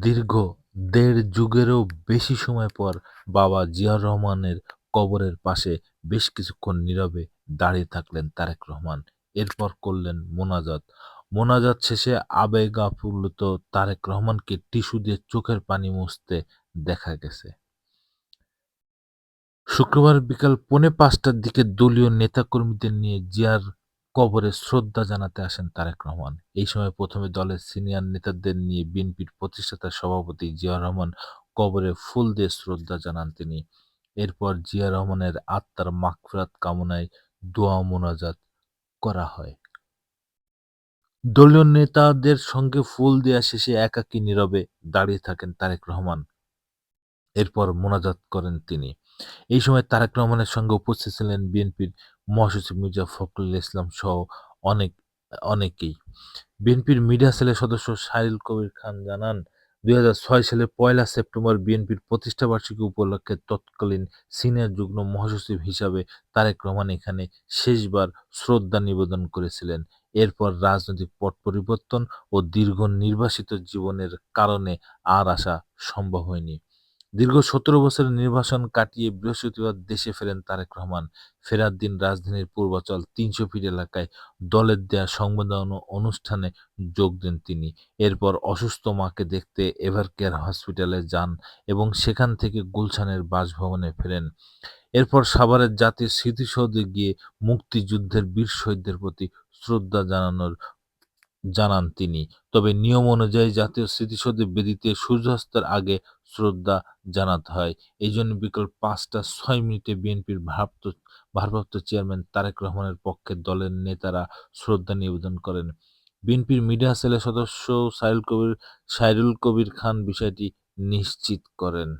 দীর্ঘ দেড় যুগেরও বেশি সময় পর বাবা জিয়াউর রহমানের কবরের পাশে বেশ কিছুক্ষণ নীরবে দাঁড়িয়ে থাকলেন তারেক রহমান। এরপর করলেন মোনাজাত। মোনাজাত শেষে আবেগাপ্লুত তারেক রহমানকে টিস্যু দিয়ে চোখের পানি মুছতে দেখা গেছে। শুক্রবার বিকাল পৌনে পাঁচটার দিকে দলীয় নেতাকর্মীদের নিয়ে জিয়ার কবরে শ্রদ্ধা জানাতে আসেন তারেক রহমান। এই সময় প্রথমে দলের সিনিয়র নেতাদের নিয়ে বিএনপির প্রতিষ্ঠাতা সভাপতি জিয়া রহমান কবরে ফুল দিয়ে শ্রদ্ধা জানান তিনি। এরপর জিয়া রহমানের আত্মার মাগফিরাত কামনায় দোয়া মোনাজাত করা হয়। দলীয় নেতাদের সঙ্গে ফুল দেয়া শেষে একাকী নীরবে দাঁড়িয়ে থাকেন তারেক রহমান। এরপর মোনাজাত করেন তিনি। এই সময় তারেক রহমানের সঙ্গে উপস্থিত ছিলেন বিএনপির মহাসচিব মির্জা ফখরুল ইসলাম সহ অনেক, অনেকেই। বিএনপির মিডিয়া সেলের সদস্য শাহিল কবির খান জানান, দুই সালে পয়লা সেপ্টেম্বর বিএনপির প্রতিষ্ঠাবার্ষিকী উপলক্ষে তৎকালীন সিনিয়র যুগ্ম মহাসচিব হিসাবে তারেক রহমান এখানে শেষবার শ্রদ্ধা নিবেদন করেছিলেন। এরপর রাজনৈতিক পট পরিবর্তন ও দীর্ঘ নির্বাসিত জীবনের কারণে আর আসা সম্ভব হয়নি। দীর্ঘ সতেরো বছরের নির্বাসন কাটিয়ে বৃহস্পতিবার দেশে ফেরেন তারেক রহমান। ফেরার দিন রাজধানীর পূর্বাচল তিনশো ফিট এলাকায় দলের দেয়া সংবর্ধনা অনুষ্ঠানে যোগ দেন তিনি। এরপর অসুস্থ মাকে দেখতে এভারকেয়ার হসপিটালে যান এবং সেখান থেকে গুলশানের বাসভবনে ফেরেন। এরপর সাভারের জাতীয় স্মৃতিসৌধে গিয়ে মুক্তিযুদ্ধের বীর শহীদদের প্রতি শ্রদ্ধা জানানোর জানান তিনি। তবে নিয়ম অনুযায়ী জাতীয় স্মৃতিসৌধের বেদিতে সূর্যাস্তের আগে শ্রদ্ধা জানাতে হয়। এই জন্য বিকেল পাঁচটা ছয় মিনিটে বিএনপির ভারপ্রাপ্ত ভারপ্রাপ্ত চেয়ারম্যান তারেক রহমানের পক্ষে দলের নেতারা শ্রদ্ধা নিবেদন করেন। বিএনপির মিডিয়া সেলের সদস্য সাইরুল কবির সাইরুল কবির খান বিষয়টি নিশ্চিত করেন।